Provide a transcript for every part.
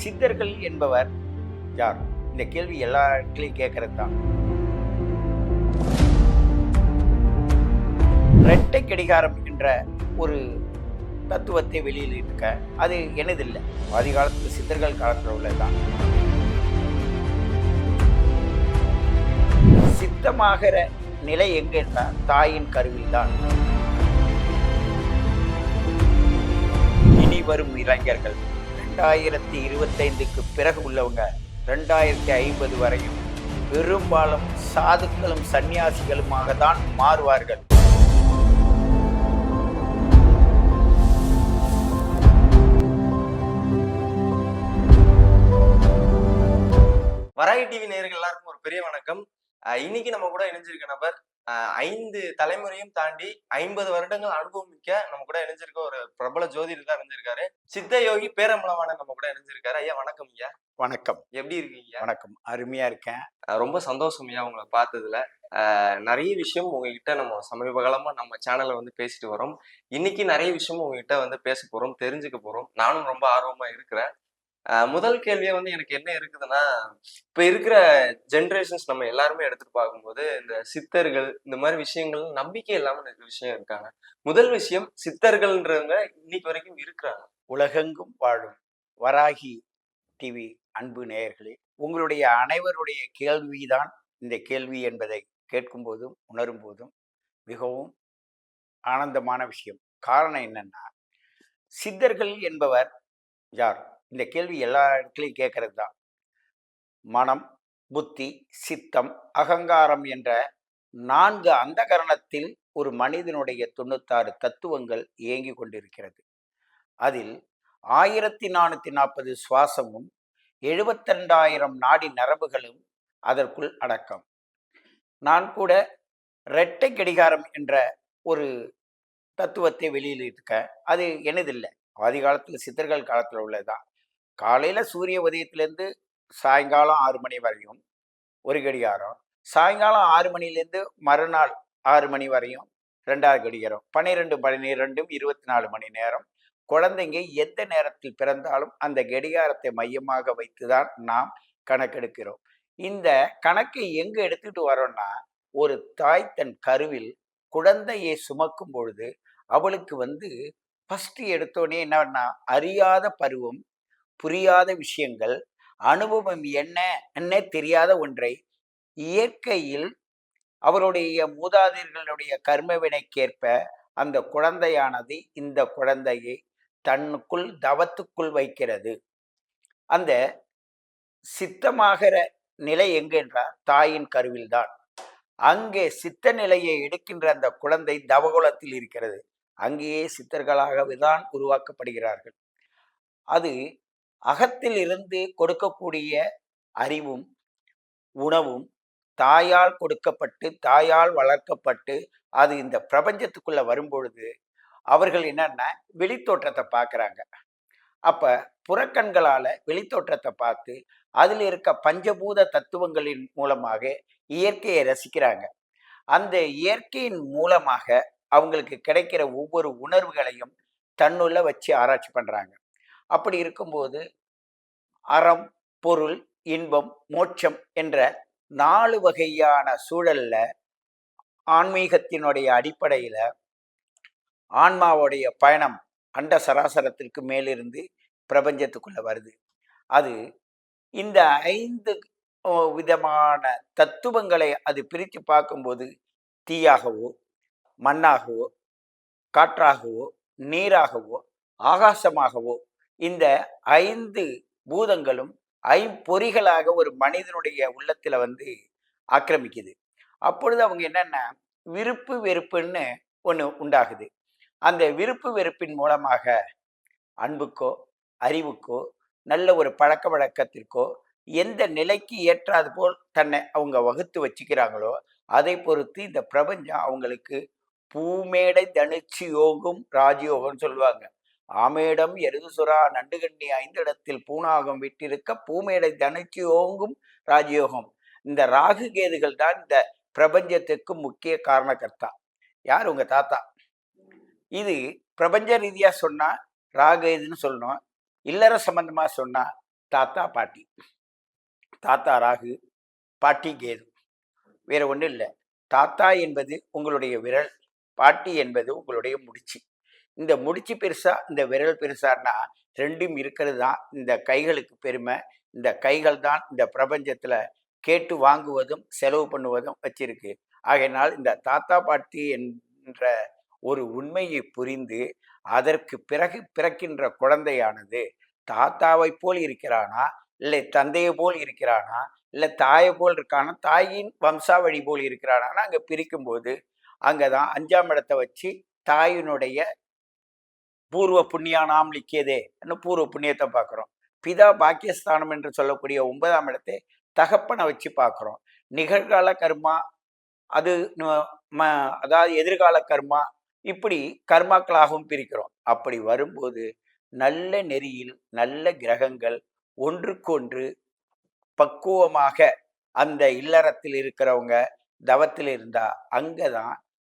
சித்தர்கள் என்பவர் யார்? இந்த கேள்வி எல்லா இடத்துலையும் கேட்கறது தான் ரெட்டை கடிகாரம் என்ற ஒரு தத்துவத்தை வெளியில் இருக்க அது எனதில்லை ஆதி காலத்தில் சித்தர்கள் காலத்தில் உள்ளதுதான். சித்தமாகிற நிலை எங்க என்றால் தாயின் கருவில் தான் இனி வரும் இளைஞர்கள். ரெண்டாயிரத்தி இருபத்தைந்துக்கு பிறகு உள்ளவங்க ரெண்டாயிரத்தி ஐம்பது வரையும் பெரும்பாலும் சாதுக்களும் சன்னியாசிகளுமாக தான் மாறுவார்கள். வராகி டிவி நேர்கள் எல்லாருக்கும் ஒரு பெரிய வணக்கம். அஹ் இன்னைக்கு நம்ம கூட இணைஞ்சிருக்க நபர் ஐந்து தலைமுறையும் தாண்டி ஐம்பது வருடங்கள் அனுபவம் மிக்க நம்ம கூட இணைஞ்சிருக்க ஒரு பிரபல ஜோதிடர் தான் இணைஞ்சிருக்காரு. சித்த யோகி பேரம்பலமான நம்ம கூட இணைஞ்சிருக்காரு. ஐயா வணக்கம் ஐயா. வணக்கம். எப்படி இருக்கீங்க? வணக்கம். அருமையா இருக்கேன். ரொம்ப சந்தோஷம் ஐயா உங்களை பார்த்ததுல. நிறைய விஷயம் உங்ககிட்ட நம்ம சமீப காலமா நம்ம சேனல்ல வந்து பேசிட்டு வரோம். இன்னைக்கு நிறைய விஷயம் உங்ககிட்ட வந்து பேச போறோம் தெரிஞ்சுக்க போறோம். நானும் ரொம்ப ஆர்வமா இருக்கிறேன். முதல் கேள்வியே வந்து எனக்கு என்ன இருக்குதுன்னா இப்ப இருக்கிற ஜென்ரேஷன்ஸ் நம்ம எல்லாருமே எடுத்துட்டு பார்க்கும்போது இந்த சித்தர்கள் இந்த மாதிரி விஷயங்கள் நம்பிக்கை இல்லாம இருக்கிற விஷயம் இருக்காங்க. முதல் விஷயம் சித்தர்கள்ன்றவங்க இன்னைக்கு வரைக்கும் இருக்கிறாங்க. உலகெங்கும் வாழும் வராகி டிவி அன்பு நேயர்களே உங்களுடைய அனைவருடைய கேள்விதான் இந்த கேள்வி என்பதை கேட்கும் போதும் உணரும் போதும் மிகவும் ஆனந்தமான விஷயம். காரணம் என்னன்னா சித்தர்கள் என்பவர் யார்? இந்த கேள்வி எல்லா இடத்துலையும் கேட்கறது தான். மனம் புத்தி சித்தம் அகங்காரம் என்ற நான்கு அந்தகரணத்தில் ஒரு மனிதனுடைய தொண்ணூத்தாறு தத்துவங்கள் இயங்கி கொண்டிருக்கிறது. அதில் ஆயிரத்தி நானூற்றி நாற்பது சுவாசமும் எழுபத்திரெண்டாயிரம் நாடி நரம்புகளும் அதற்குள் அடக்கம். நான் கூட இரட்டை கடிகாரம் என்ற ஒரு தத்துவத்தை வெளியில் இருக்க அது எனதில்லை. ஆதி காலத்தில் சித்தர்கள் காலத்தில் உள்ளதுதான். காலையில் சூரிய உதயத்திலேருந்து சாயங்காலம் ஆறு மணி வரையும் ஒரு கடிகாரம். சாயங்காலம் ஆறு மணிலேருந்து மறுநாள் ஆறு மணி வரையும் ரெண்டாவது கடிகாரம். பன்னிரெண்டு பன்னிரெண்டும் இருபத்தி நாலு மணி நேரம். குழந்தைங்க எந்த நேரத்தில் பிறந்தாலும் அந்த கடிகாரத்தை மையமாக வைத்து தான் நாம் கணக்கெடுக்கிறோம். இந்த கணக்கை எங்க எடுத்துட்டு வரோம்னா ஒரு தாய் தன் கருவில் குழந்தையை சுமக்கும் பொழுது அவளுக்கு வந்து ஃபஸ்ட்டு எடுத்தோடனே என்னன்னா அறியாத பருவம் புரியாத விஷயங்கள் அனுபவம் என்ன என்ன தெரியாத ஒன்றை இயற்கையில் அவருடைய மூதாதையர்களுடைய கர்மவினைக்கேற்ப அந்த குழந்தையானது இந்த குழந்தையை தன்னுக்குள் தவத்துக்குள் வைக்கிறது. அந்த சித்தமாகிற நிலை எங்கென்றால் தாயின் கருவில்தான். அங்கே சித்த நிலையை எடுக்கின்ற அந்த குழந்தை தவகுலத்தில் இருக்கிறது. அங்கேயே சித்தர்களாகவே தான் உருவாக்கப்படுகிறார்கள். அது அகத்தில் இருந்து கொடுக்கக்கூடிய அறிவும் உணவும் தாயால் கொடுக்கப்பட்டு தாயால் வளர்க்கப்பட்டு அது இந்த பிரபஞ்சத்துக்குள்ள வரும்பொழுது அவர்கள் என்னன்னா வெளித்தோற்றத்தை பார்க்குறாங்க. அப்ப புறக்கண்களால வெளித்தோற்றத்தை பார்த்து அதில் இருக்க பஞ்சபூத தத்துவங்களின் மூலமாக இயற்கையை ரசிக்கிறாங்க. அந்த இயற்கையின் மூலமாக அவங்களுக்கு கிடைக்கிற ஒவ்வொரு உணர்வுகளையும் தன்னுள்ள வச்சு ஆராய்ச்சி பண்றாங்க. அப்படி இருக்கும்போது அறம் பொருள் இன்பம் மோட்சம் என்ற நாலு வகையான சூழல்ல ஆன்மீகத்தினுடைய அடிப்படையில ஆன்மாவுடைய பயணம் அண்ட சராசரத்திற்கு மேலிருந்து பிரபஞ்சத்துக்குள்ள வருது. அது இந்த ஐந்து விதமான தத்துவங்களை அது பிரித்து பார்க்கும்போது தீயாகவோ மண்ணாகவோ காற்றாகவோ நீராகவோ ஆகாசமாகவோ இந்த ஐந்து பூதங்களும் ஐம்பொறிகளாக ஒரு மனிதனுடைய உள்ளத்தில் வந்து ஆக்கிரமிக்குது. அப்பொழுது அவங்க என்னென்னா விருப்பு வெறுப்புன்னு ஒன்று உண்டாகுது. அந்த விருப்பு வெறுப்பின் மூலமாக அன்புக்கோ அறிவுக்கோ நல்ல ஒரு பழக்க வழக்கத்திற்கோ எந்த நிலைக்கு ஏற்றாது போல் தன்னை அவங்க வகுத்து வச்சுக்கிறாங்களோ அதை பொறுத்து இந்த பிரபஞ்சம் அவங்களுக்கு பூமேடை தனுச்சு யோகம் ராஜயோகம்னு சொல்லுவாங்க. ஆமேடம் எருதுசுரா நண்டுகண்ணி ஐந்திடத்தில் பூனாகம் விட்டிருக்க பூமேடை தனிச்சு ஓங்கும் ராஜயோகம். இந்த ராகு கேதுகள் தான் இந்த பிரபஞ்சத்துக்கு முக்கிய காரணக்கர்த்தா யார் உங்க தாத்தா? இது பிரபஞ்ச ரீதியா சொன்னா ராகு இதுன்னு சொல்லணும். இல்லற சம்பந்தமா சொன்னா தாத்தா பாட்டி. தாத்தா ராகு பாட்டி கேது. வேற ஒன்றும் இல்லை. தாத்தா என்பது உங்களுடைய விரல் பாட்டி என்பது உங்களுடைய முடிச்சு. இந்த முடிச்சு பெருசா இந்த விரல் பெருசான்னா ரெண்டும் இருக்கிறது தான் இந்த கைகளுக்கு பெருமை. இந்த கைகள் தான் இந்த பிரபஞ்சத்துல கேட்டு வாங்குவதும் செலவு பண்ணுவதும் வச்சிருக்கு. ஆகையினால் இந்த தாத்தா பாட்டி என்ற ஒரு உண்மையை புரிந்து அதற்கு பிறகு பிறக்கின்ற குழந்தையானது தாத்தாவை போல் இருக்கிறானா? இல்லை தந்தையை போல் இருக்கிறானா? இல்லை தாயை போல் இருக்கானா? தாயின் வம்சாவழி போல் இருக்கிறானான்னு அங்கே பிரிக்கும்போது அங்கே தான் அஞ்சாம் இடத்தை வச்சு தாயினுடைய பூர்வ புண்ணியானாம் லிக்கியதே பூர்வ புண்ணியத்தை பார்க்குறோம். பிதா பாக்கியஸ்தானம் என்று சொல்லக்கூடிய ஒன்பதாம் இடத்தை தகப்பனை வச்சு பார்க்குறோம். நிகழ்கால கர்மா அது ம- அதாவது எதிர்கால கர்மா இப்படி கர்மாக்களாகவும் பிரிக்கிறோம். அப்படி வரும்போது நல்ல நெறியில் நல்ல கிரகங்கள் ஒன்றுக்கொன்று பக்குவமாக அந்த இல்லறத்தில் இருக்கிறவங்க தவத்தில் இருந்தா அங்கதான்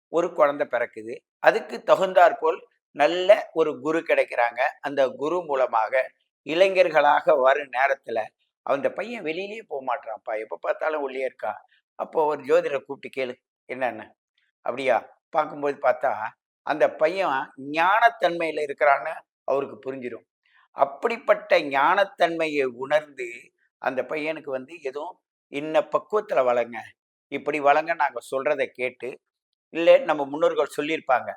ஒரு குழந்தை பிறக்குது. அதுக்கு தகுந்தாற்போல் நல்ல ஒரு குரு கிடைக்கிறாங்க. அந்த குரு மூலமாக இளைஞர்களாக வரும் நேரத்தில் அந்த பையன் வெளியிலேயே போக மாட்டான்ப்பா எப்போ பார்த்தாலும் உள்ளே இருக்கான். அப்போ ஒரு ஜோதிடரை கூப்பிட்டு கேளு என்னென்னு? அப்படியா? பார்க்கும்போது பார்த்தா அந்த பையன் ஞானத்தன்மையில் இருக்கிறான்னு அவருக்கு புரிஞ்சிடும் அப்படிப்பட்ட ஞானத்தன்மையை உணர்ந்து அந்த பையனுக்கு வந்து எதுவும் இன்ன பக்குவத்தில் வழங்க இப்படி வழங்க நாங்கள் சொல்கிறத கேட்டு இல்லை நம்ம முன்னோர்கள் சொல்லியிருப்பாங்க.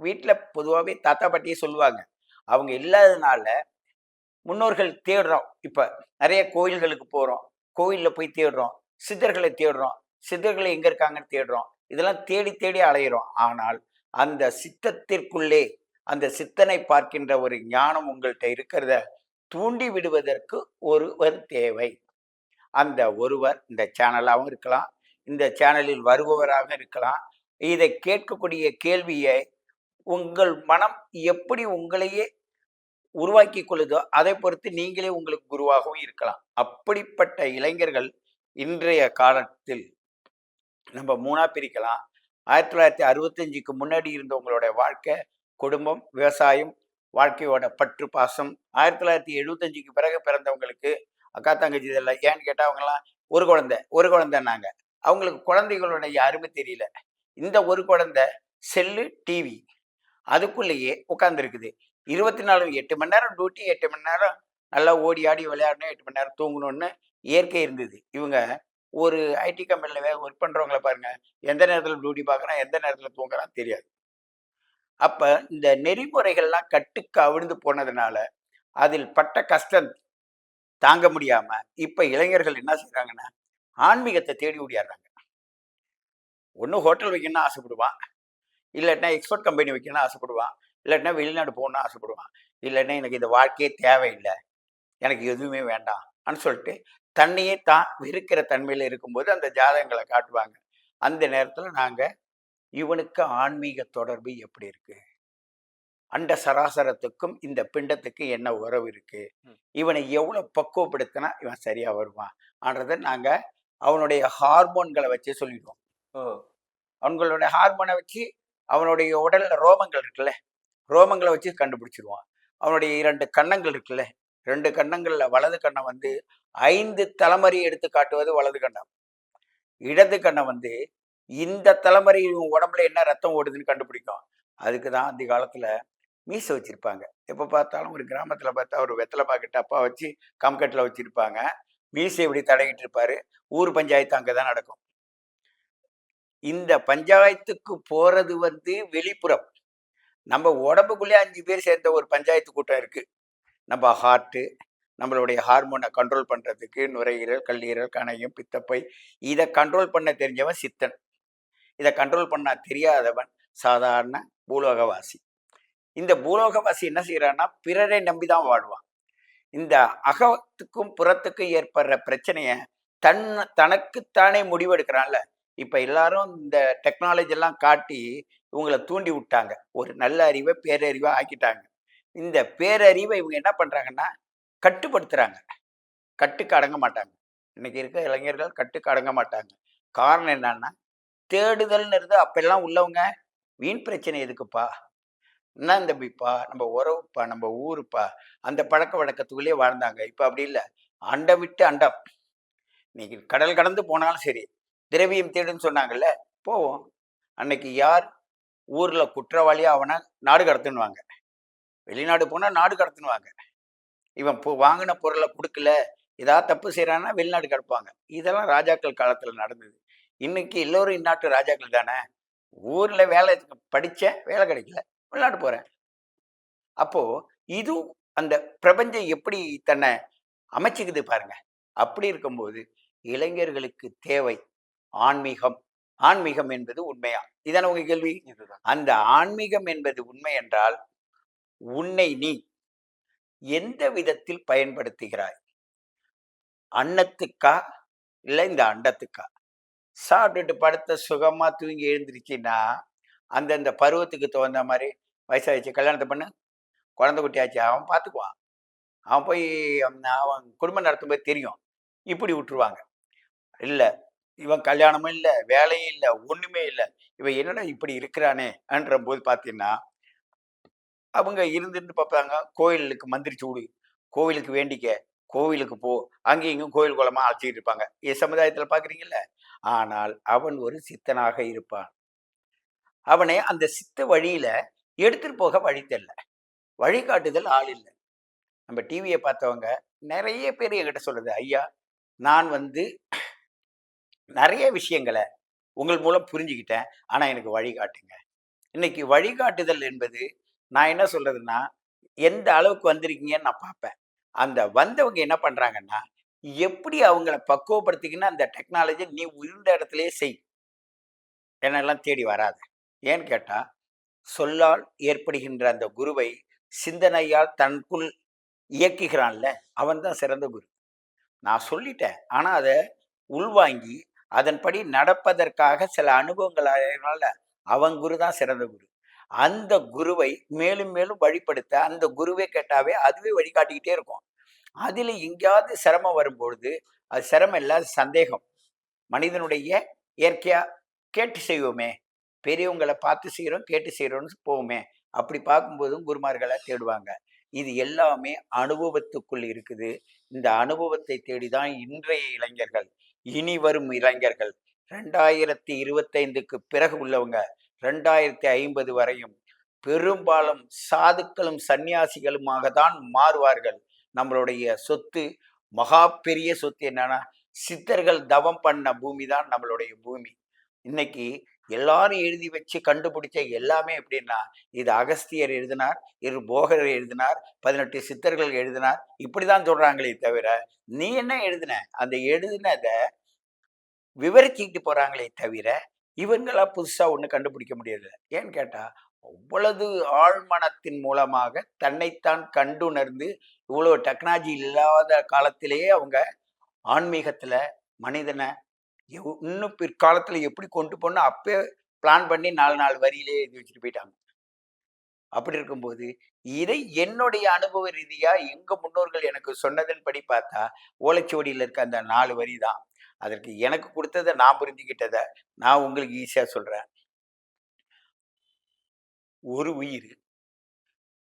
வீட்டில் பொதுவாகவே தாத்தா பாட்டியே சொல்லுவாங்க. அவங்க இல்லாததுனால முன்னோர்கள் தேடுறோம். இப்போ நிறைய கோயில்களுக்கு போகிறோம் கோயிலில் போய் தேடுறோம். சித்தர்களை தேடுறோம். சித்தர்களை எங்கே இருக்காங்கன்னு தேடுறோம். இதெல்லாம் தேடி தேடி அலையிறோம். ஆனால் அந்த சித்தத்திற்குள்ளே அந்த சித்தனை பார்க்கின்ற ஒரு ஞானம் உங்கள்கிட்ட இருக்கிறத தூண்டி விடுவதற்கு ஒருவர் தேவை. அந்த ஒருவர் இந்த சேனலாகவும் இருக்கலாம். இந்த சேனலில் வருபவராக இருக்கலாம். இதை கேட்கக்கூடிய கேள்வியை உங்கள் மனம் எப்படி உங்களையே உருவாக்கி கொள்ளுதோ அதை பொறுத்து நீங்களே உங்களுக்கு குருவாகவும் இருக்கலாம். அப்படிப்பட்ட இளைஞர்கள் இன்றைய காலத்தில் நம்ம மூணா பிரிக்கலாம். ஆயிரத்தி தொள்ளாயிரத்தி அறுபத்தஞ்சுக்கு முன்னாடி இருந்தவங்களுடைய வாழ்க்கை குடும்பம் விவசாயம் வாழ்க்கையோட பற்று பாசம் ஆயிரத்தி தொள்ளாயிரத்தி எழுபத்தஞ்சுக்கு பிறகு பிறந்தவங்களுக்கு அக்கா தங்கச்சி இதெல்லாம் ஏன்னு கேட்டால் அவங்கெல்லாம் ஒரு குழந்தை ஒரு குழந்தைன்னாங்க. அவங்களுக்கு குழந்தைகளுடைய அருமை தெரியல. இந்த ஒரு குழந்தை செல்லு டிவி. அதுக்குள்ளேயே உட்காந்துருக்குது இருபத்தி நாலு எட்டு மணி நேரம் டியூட்டி எட்டு மணி நேரம் நல்லா ஓடி ஆடி விளையாடணும் எட்டு மணி நேரம் தூங்கணும்னு இயற்கை இருந்தது. இவங்க ஒரு ஐடி கம்பெனியில் வேலை ஒர்க் பண்ணுறவங்கள பாருங்க எந்த நேரத்தில் டியூட்டி பார்க்குறான் எந்த நேரத்தில் தூங்குறான் தெரியாது. அப்போ இந்த நெறிமுறைகள்லாம் கட்டுக்கு அவிழ்ந்து போனதுனால அதில் பட்ட கஷ்டம் தாங்க முடியாமல் இப்போ இளைஞர்கள் என்ன செய்கிறாங்கன்னா ஆன்மீகத்தை தேடி ஓடியாடுறாங்க. ஒன்று ஹோட்டல் வைக்கணும்னு ஆசைப்படுவான். இல்லாட்டினா எக்ஸ்போர்ட் கம்பெனி வைக்கணும்னு ஆசைப்படுவான். இல்லாட்டினா வெளிநாடு போகணும்னு ஆசைப்படுவான். இல்லைன்னா எனக்கு இந்த வாழ்க்கையே தேவையில்லை. எனக்கு எதுவுமே வேண்டாம் அப்படின்னு சொல்லிட்டு தன்னையே தான் வெறுக்கிற தன்மையில் இருக்கும்போது அந்த ஜாதகங்களை காட்டுவாங்க. அந்த நேரத்தில் நாங்கள் இவனுக்கு ஆன்மீக தொடர்பு எப்படி இருக்கு? அண்ட சராசரத்துக்கும் இந்த பிண்டத்துக்கும் என்ன உறவு இருக்கு? ம். இவனை எவ்வளவு பக்குவப்படுத்தினா இவன் சரியா வருவான் ஆன்றதை நாங்க அவனுடைய ஹார்மோன்களை வச்சு சொல்லிடுவோம். அவங்களுடைய ஹார்மோனை வச்சு அவனுடைய உடலில் ரோமங்கள் இருக்குல்ல ரோமங்களை வச்சு கண்டுபிடிச்சிருவான். அவனுடைய இரண்டு கன்னங்கள் இருக்குல்ல ரெண்டு கண்ணங்களில் வலது கண்ணம் வந்து ஐந்து தலைமுறை எடுத்து காட்டுவது வலது கண்ணம். இடது கண்ணம் வந்து இந்த தலைமுறை இவன் உடம்புல என்ன ரத்தம் ஓடுதுன்னு கண்டுபிடிக்கும். அதுக்கு தான் அந்த காலத்தில் மீசை வச்சிருப்பாங்க. எப்போ பார்த்தாலும் ஒரு கிராமத்தில் பார்த்தா ஒரு வெத்தலை பாக்கெட் அப்பா வச்சு கம்கட்டில் வச்சுருப்பாங்க. மீசை இப்படி தடையிட்டு இருப்பாரு. ஊர் பஞ்சாயத்து அங்கே தான் நடக்கும். இந்த பஞ்சாயத்துக்கு போறது வந்து வெளிப்புறம். நம்ம உடம்புக்குள்ளே அஞ்சு பேர் சேர்ந்த ஒரு பஞ்சாயத்து கூட்டம் இருக்கு. நம்ம ஹார்ட்டு நம்மளுடைய ஹார்மோனை கண்ட்ரோல் பண்ணுறதுக்கு நுரையீரல் கல்லீரல் கணையம் பித்தப்பை இதை கண்ட்ரோல் பண்ண தெரிஞ்சவன் சித்தன். இதை கண்ட்ரோல் பண்ண தெரியாதவன் சாதாரண பூலோகவாசி. இந்த பூலோகவாசி என்ன செய்கிறான்னா பிறரை நம்பி தான் வாழ்வான். இந்த அகத்துக்கும் புறத்துக்கும் ஏற்படுற பிரச்சனையை தன் தனக்குத்தானே முடிவெடுக்கிறான்ல இப்போ எல்லாரும் இந்த டெக்னாலஜி எல்லாம் காட்டி இவங்களை தூண்டி விட்டாங்க. ஒரு நல்ல அறிவை பேரறிவை ஆக்கிட்டாங்க. இந்த பேரறிவை இவங்க என்ன பண்றாங்கன்னா கட்டுப்படுத்துறாங்க. கட்டுக்கு அடங்க மாட்டாங்க. இன்னைக்கு இருக்க இளைஞர்கள் கட்டுக்கு அடங்க மாட்டாங்க. காரணம் என்னன்னா தேடுதல்ன்றது அப்பெல்லாம் உள்ளவங்க வீண் பிரச்சனை எதுக்குப்பா? என்ன தம்பிப்பா? நம்ம உறவுப்பா? நம்ம ஊருப்பா? அந்த பழக்க வழக்கத்துக்குள்ளேயே வாழ்ந்தாங்க. இப்போ அப்படி இல்லை. அண்டம் விட்டு அண்டம். இன்னைக்கு கடல் கடந்து போனாலும் சரி திரவியம் தேடுன்னு சொன்னாங்கல்ல போவோம். அன்னைக்கு யார் ஊரில் குற்றவாளியாக அவனை நாடு கடத்துனுவாங்க வெளிநாடு போனால் நாடு கடத்துனுவாங்க இவன் போ வாங்கின பொருளை கொடுக்கல ஏதாவது தப்பு செய்கிறான்னா வெளிநாடு கிடப்பாங்க. இதெல்லாம் ராஜாக்கள் காலத்தில் நடந்தது. இன்னைக்கு எல்லோரும் இந்நாட்டு ராஜாக்கள் தானே? ஊரில் வேலை படிச்ச வேலை கிடைக்கல வெளிநாடு போகிறேன் அப்போது இது அந்த பிரபஞ்சம் எப்படி தன்னை அமைச்சிக்குது பாருங்க. அப்படி இருக்கும்போது இளைஞர்களுக்கு தேவை ஆன்மீகம். ஆன்மீகம் என்பது உண்மையா? இதான உங்க கேள்வி? அந்த ஆன்மீகம் என்பது உண்மை என்றால் உன்னை நீ எந்த விதத்தில் பயன்படுத்துகிறாய்? அன்னத்துக்கா? இல்லை இந்த அண்டத்துக்கா? சாப்பிட்டுட்டு படுத்த சுகமா தூங்கி எழுந்திருச்சுன்னா அந்தந்த பருவத்துக்கு தகுந்த மாதிரி வயசாகிடுச்சு கல்யாணத்தை பண்ணு. குழந்தை குட்டியாச்சு அவன் பார்த்துக்குவான் அவன் போய் அவன் அவன் குடும்பம் நடத்தும்போது தெரியும். இப்படி விட்டுருவாங்க. இல்லை இவன் கல்யாணமும் இல்லை வேலையும் இல்லை ஒண்ணுமே இல்லை. இவன் என்னடா இப்படி இருக்கிறானேன்ற போது பார்த்தீங்கன்னா அவங்க இருந்திருந்து பார்ப்பாங்க கோயிலுக்கு மந்திரி சூடு கோவிலுக்கு வேண்டிக்க கோவிலுக்கு போ அங்கேயும் இங்கும் கோயில் குளமா அழைச்சிட்டு இருப்பாங்க. என் சமுதாயத்தில் பார்க்குறீங்கல்ல ஆனால் அவன் ஒரு சித்தனாக இருப்பான். அவனை அந்த சித்த வழியில எடுத்துட்டு போக வழி தெரியல வழிகாட்டுதல் ஆள் இல்லை. நம்ம டிவியை பார்த்தவங்க நிறைய பேர் என்கிட்ட சொல்றது ஐயா நான் வந்து நிறைய விஷயங்களை உங்கள் மூலம் புரிஞ்சுக்கிட்டேன். ஆனால் எனக்கு வழிகாட்டுங்க. இன்னைக்கு வழிகாட்டுதல் என்பது நான் என்ன சொல்றதுன்னா எந்த அளவுக்கு வந்திருக்கீங்கன்னு நான் பார்ப்பேன். அந்த வந்தவங்க என்ன பண்ணுறாங்கன்னா எப்படி அவங்கள பக்குவப்படுத்திக்கின்னு அந்த டெக்னாலஜி நீ உயிர்ந்த இடத்துலயே செய். என்னெல்லாம் தேடி வராது. ஏன்னு கேட்டால் சொல்லால் ஏற்படுகின்ற அந்த குருவை சிந்தனையால் தனக்குள் இயக்குகிறான்ல அவன் தான் சிறந்த குரு. நான் சொல்லிட்டேன். ஆனால் அதை உள்வாங்கி அதன்படி நடப்பதற்காக சில அனுபவங்களால அவன் குரு தான் சிறந்த குரு. அந்த குருவை மேலும் மேலும் வழிபடுத்த அந்த குருவை கேட்டாவே அதுவே வழிகாட்டிக்கிட்டே இருக்கும். அதில் எங்கேயாவது சிரமம் வரும்பொழுது அது சிரமம் இல்லாத சந்தேகம். மனிதனுடைய இயற்கையா கேட்டு செய்வோமே. பெரியவங்களை பார்த்து செய்கிறோம் கேட்டு செய்கிறோம்னு போவோமே. அப்படி பார்க்கும்போதும் குருமார்களை தேடுவாங்க. இது எல்லாமே அனுபவத்துக்குள் இருக்குது. இந்த அனுபவத்தை தேடி தான் இன்றைய இளைஞர்கள் இனி வரும் இளைஞர்கள். ரெண்டாயிரத்தி இருபத்தைந்துக்கு பிறகு உள்ளவங்க ரெண்டாயிரத்தி ஐம்பது வரையும் பெரும்பாலும் சாதுக்களும் சன்னியாசிகளுமாக தான் மாறுவார்கள். நம்மளுடைய சொத்து மகா பெரிய சொத்து என்னன்னா சித்தர்கள் தவம் பண்ண பூமி தான் நம்மளுடைய பூமி. இன்னைக்கு எல்லாரும் எழுதி வச்சு கண்டுபிடிச்ச எல்லாமே எப்படின்னா இது அகஸ்தியர் எழுதினார் இரு போகர் எழுதினார் பதினெட்டு சித்தர்கள் எழுதினார் இப்படிதான் சொல்றாங்களே தவிர நீ என்ன எழுதின? அந்த எழுதினத விவரிச்சுக்கிட்டு போறாங்களே தவிர இவங்களா புதுசா ஒண்ணு கண்டுபிடிக்க முடியல ஏன்னு கேட்டா அவ்வளவு ஆழ்மனத்தின் மூலமாக தன்னைத்தான் கண்டுணர்ந்து இவ்வளவு டெக்னாலஜி இல்லாத காலத்திலேயே அவங்க ஆன்மீகத்துல மனிதனை இன்னும் பிற்காலத்தில் எப்படி கொண்டு போகணும் அப்பே பிளான் பண்ணி நாலு நாலு வரியிலே எழுதி வச்சுட்டு போயிட்டாங்க. அப்படி இருக்கும்போது இதை என்னுடைய அனுபவ ரீதியா எங்க முன்னோர்கள் எனக்கு சொன்னதன்படி பார்த்தா ஓலைச்சுவடியில் இருக்க அந்த நாலு வரி தான். அதற்கு எனக்கு கொடுத்ததை நான் புரிஞ்சுக்கிட்டதை நான் உங்களுக்கு ஈஸியா சொல்றேன். ஒரு உயிர்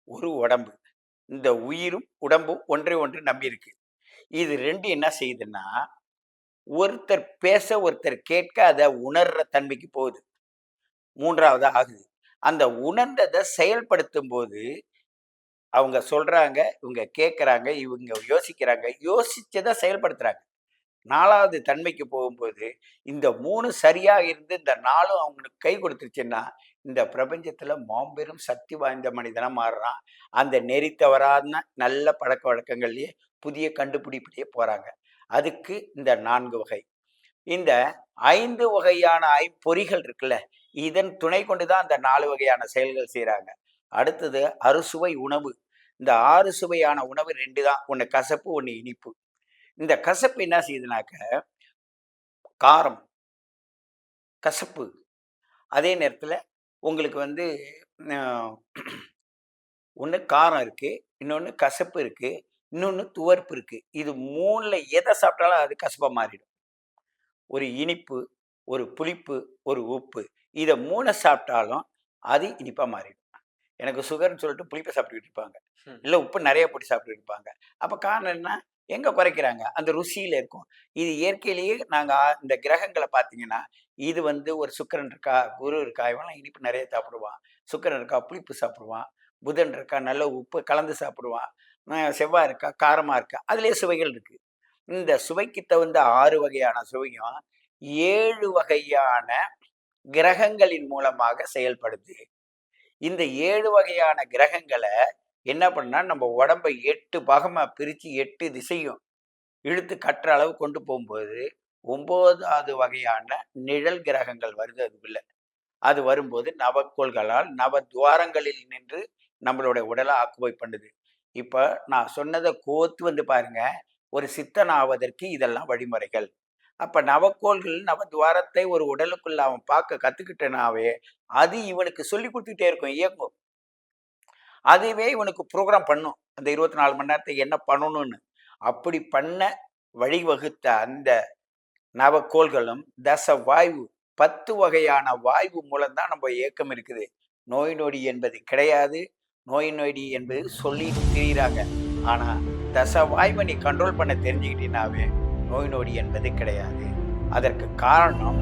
ஒரு உடம்பு. இந்த உயிரும் உடம்பும் ஒன்றை ஒன்று நம்பியிருக்கு. இது ரெண்டு என்ன செய்யுதுன்னா ஒருத்தர் பேச ஒருத்தர் கேட்க அதை உணர்ற தன்மைக்கு போகுது. மூன்றாவது ஆகுது. அந்த உணர்ந்ததை செயல்படுத்தும் போது அவங்க சொல்றாங்க இவங்க கேட்குறாங்க இவங்க யோசிக்கிறாங்க யோசிச்சதை செயல்படுத்துறாங்க. நாலாவது தன்மைக்கு போகும்போது இந்த மூணு சரியாக இருந்து இந்த நாளும் அவங்களுக்கு கை கொடுத்துருச்சுன்னா இந்த பிரபஞ்சத்தில் மாம்பெரும் சக்தி வாய்ந்த மனிதனாக மாறுறான். அந்த நெறி தவறான நல்ல பழக்க வழக்கங்கள்லேயே புதிய கண்டுபிடிப்பிலேயே போகிறாங்க அதுக்கு இந்த நான்கு வகை. இந்த ஐந்து வகையான ஐம்பொறிகள் இருக்குல்ல இதன் துணை கொண்டு தான் அந்த நாலு வகையான செயல்கள் செய்கிறாங்க அடுத்தது அறுசுவை உணவு. இந்த ஆறு சுவையான உணவு ரெண்டு தான். ஒன்று கசப்பு ஒன்று இனிப்பு. இந்த கசப்பு என்ன செய்யுதுனாக்க காரம் கசப்பு. அதே நேரத்தில் உங்களுக்கு வந்து ஒன்று காரம் இருக்குது இன்னொன்று கசப்பு இருக்குது இன்னொன்று துவர்ப்பு இருக்கு. இது மூணில் எதை சாப்பிட்டாலும் அது கசப்பாக மாறிடும். ஒரு இனிப்பு ஒரு புளிப்பு ஒரு உப்பு. இதை மூணை சாப்பிட்டாலும் அது இனிப்பாக மாறிடும். எனக்கு சுகர்னு சொல்லிட்டு புளிப்பை சாப்பிட்டுக்கிட்டு இருப்பாங்க. இல்லை உப்பு நிறைய போட்டு சாப்பிட்டுட்டு இருப்பாங்க. அப்போ காரணம் என்ன? எங்கே குறைக்கிறாங்க? அந்த ருசியில் இருக்கும். இது இயற்கையிலேயே நாங்கள் இந்த கிரகங்களை பார்த்தீங்கன்னா இது வந்து ஒரு சுக்கிரன் இருக்கா குரு இருக்கா இவன்லாம் இனிப்பு நிறைய சாப்பிடுவான். சுக்கிரன் இருக்கா புளிப்பு சாப்பிடுவான். புதன் இருக்கா நல்ல உப்பு கலந்து சாப்பிடுவான். செவ்வாய் இருக்கா காரமாக இருக்கா அதுலேயே சுவைகள் இருக்குது இந்த சுவைக்கு தகுந்த ஆறு வகையான சுவையும் ஏழு வகையான கிரகங்களின் மூலமாக செயல்படுது. இந்த ஏழு வகையான கிரகங்களை என்ன பண்ணா நம்ம உடம்பை எட்டு பாகமாக பிரிச்சு எட்டு திசையும் இழுத்து கட்டுற அளவு கொண்டு போகும்போது ஒன்பதாவது வகையான நிழல் கிரகங்கள் வருது அதுக்குள்ள. அது வரும்போது நவக்கோள்களால் நவ துவாரங்களில் நின்று நம்மளுடைய உடலை ஆக்குபை பண்ணுது. இப்போ நான் சொன்னதை கோத்து வந்து பாருங்க. ஒரு சித்தன் ஆவதற்கு இதெல்லாம் வழிமுறைகள். அப்ப நவக்கோள்கள் நவ துவாரத்தை ஒரு உடலுக்குள்ள அவன் பார்க்க கத்துக்கிட்டனாவே அது இவனுக்கு சொல்லி கொடுத்துக்கிட்டே இருக்கும் இயங்கும் அதுவே இவனுக்கு ப்ரோக்ராம் பண்ணும். அந்த இருபத்தி நாலு மணி நேரத்தை என்ன பண்ணணும்னு. அப்படி பண்ண வழிவகுத்த அந்த நவக்கோள்களும் தச வாய்வு பத்து வகையான வாய்வு மூலம்தான் நம்ம இயக்கம் இருக்குது. நோய் நொடி என்பது கிடையாது. நோய் நொடி என்பது சொல்லி திரியிறாங்க ஆனால் தச வாயுவை நீ கண்ட்ரோல் பண்ண தெரிஞ்சுக்கிட்டீங்கன்னாவே நோய் நொடி என்பது கிடையாது. அதற்கு காரணம்